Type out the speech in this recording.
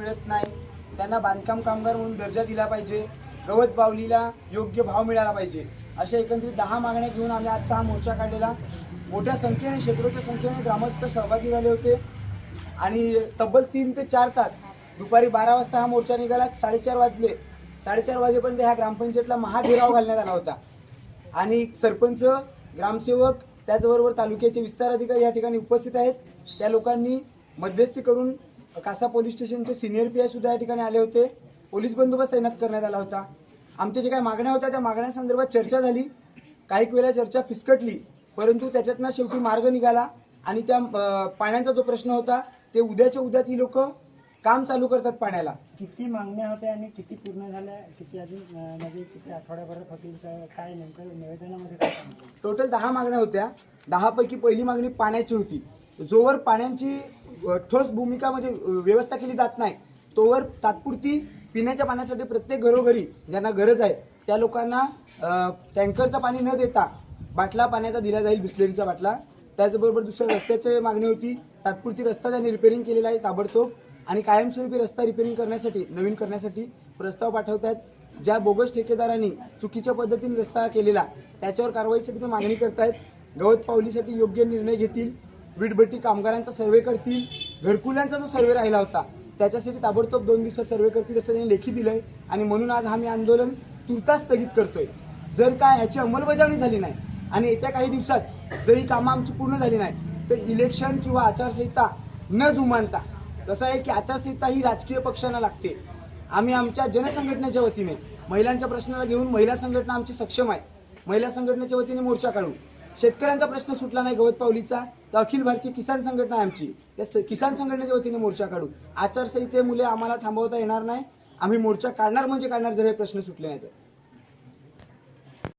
मिळत नाही. त्यांना बांधकाम कामगार म्हणून दर्जा दिला पाहिजे. गवत बावलीला योग्य भाव मिळाला पाहिजे. अशा एकंदरीत दहा मागण्या घेऊन आम्ही आजचा हा मोर्चा काढलेला. मोठ्या संख्येने शेकडोच्या संख्येने ग्रामस्थ सहभागी झाले होते. आणि तब्बल तीन ते चार तास दुपारी बारा वाजता हा मोर्चा निघाला. साडेचार वाजले. साडेचार वाजेपर्यंत ह्या ग्रामपंचायतला महाघेराव घालण्यात आला होता. आणि सरपंच ग्रामसेवक त्याचबरोबर तालुक्याचे विस्तार अधिकारी या ठिकाणी उपस्थित आहेत. त्या लोकांनी मध्यस्थी करून कासा पोलीस स्टेशनचे सिनियर पी आय सुद्धा या ठिकाणी आले होते. पोलीस बंदोबस्त तैनात करण्यात आला होता. आमच्या जे काही मागण्या होत्या त्या मागण्यांसंदर्भात चर्चा झाली. काही वेळा चर्चा फिसकटली परंतु त्याच्यातनं शेवटी मार्ग निघाला आणि त्या पाण्याचा जो प्रश्न होता ते उद्याच्या उद्या ती लोक काम चालू करतात पाण्याला. किती मागण्या होत्या आणि किती पूर्ण झाल्या? किती अजून म्हणजे किती आठवड्याभरात होतील? काय नेमकं निवेदनामध्ये टोटल दहा मागण्या होत्या. दहापैकी पहिली मागणी पाण्याची होती. जोवर पाण्याची ठोस भूमिका म्हणजे व्यवस्था केली जात नाही. तोवर तात्पुरती पिण्याच्या पाण्यासाठी प्रत्येक घरोघरी ज्यांना गरज आहे त्या लोकांना टँकरचं पाणी न देता बाटला पाण्याचा दिला जाईल बिस्लेरीचा बाटला. त्याचबरोबर दुसऱ्या रस्त्याची मागणी होती तात्पुरती रस्ता त्यांनी रिपेरिंग केलेला आहे ताबडतोब. आणि कायमस्वरूपी रस्ता रिपेरिंग करण्यासाठी नवीन करण्यासाठी प्रस्ताव पाठवत आहेत. ज्या बोगस ठेकेदारांनी चुकीच्या पद्धतीने रस्ता केलेला त्याच्यावर कारवाईसाठी ते मागणी आहेत गवत पावलीसाठी योग्य निर्णय घेतील. वीटभट्टी कामगारांचा सर्वे करतील घरकुल्यांचा जो सर्वे राहिला होता त्याच्यासाठी ताबडतोब दोन दिवसात सर्वे करतील असं त्यांनी लेखी दिलं आहे आणि म्हणून आज आम्ही आंदोलन तुर्तास स्थगित करतोय. जर काय ह्याची अंमलबजावणी झाली नाही आणि येत्या काही दिवसात जर ही कामं आमची पूर्ण झाली नाही तर इलेक्शन किंवा आचारसंहिता न जुमानता कसं आहे की आचारसंहिता ही राजकीय पक्षांना लागते. आम्ही आमच्या जनसंघटनेच्या वतीने महिलांच्या प्रश्नाला घेऊन महिला संघटना आमची सक्षम आहे. महिला संघटनेच्या वतीने मोर्चा काढू. शेतकऱ्यांचा प्रश्न सुटला नाही गवत पावलीचा. तर अखिल भारतीय किसान संघटना आमची. त्या किसान संघटनेच्या वतीने मोर्चा काढू. आचारसंहितेमुळे आम्हाला थांबवता येणार नाही. आम्ही मोर्चा काढणार म्हणजे काढणार जर हे प्रश्न सुटले नाही तर.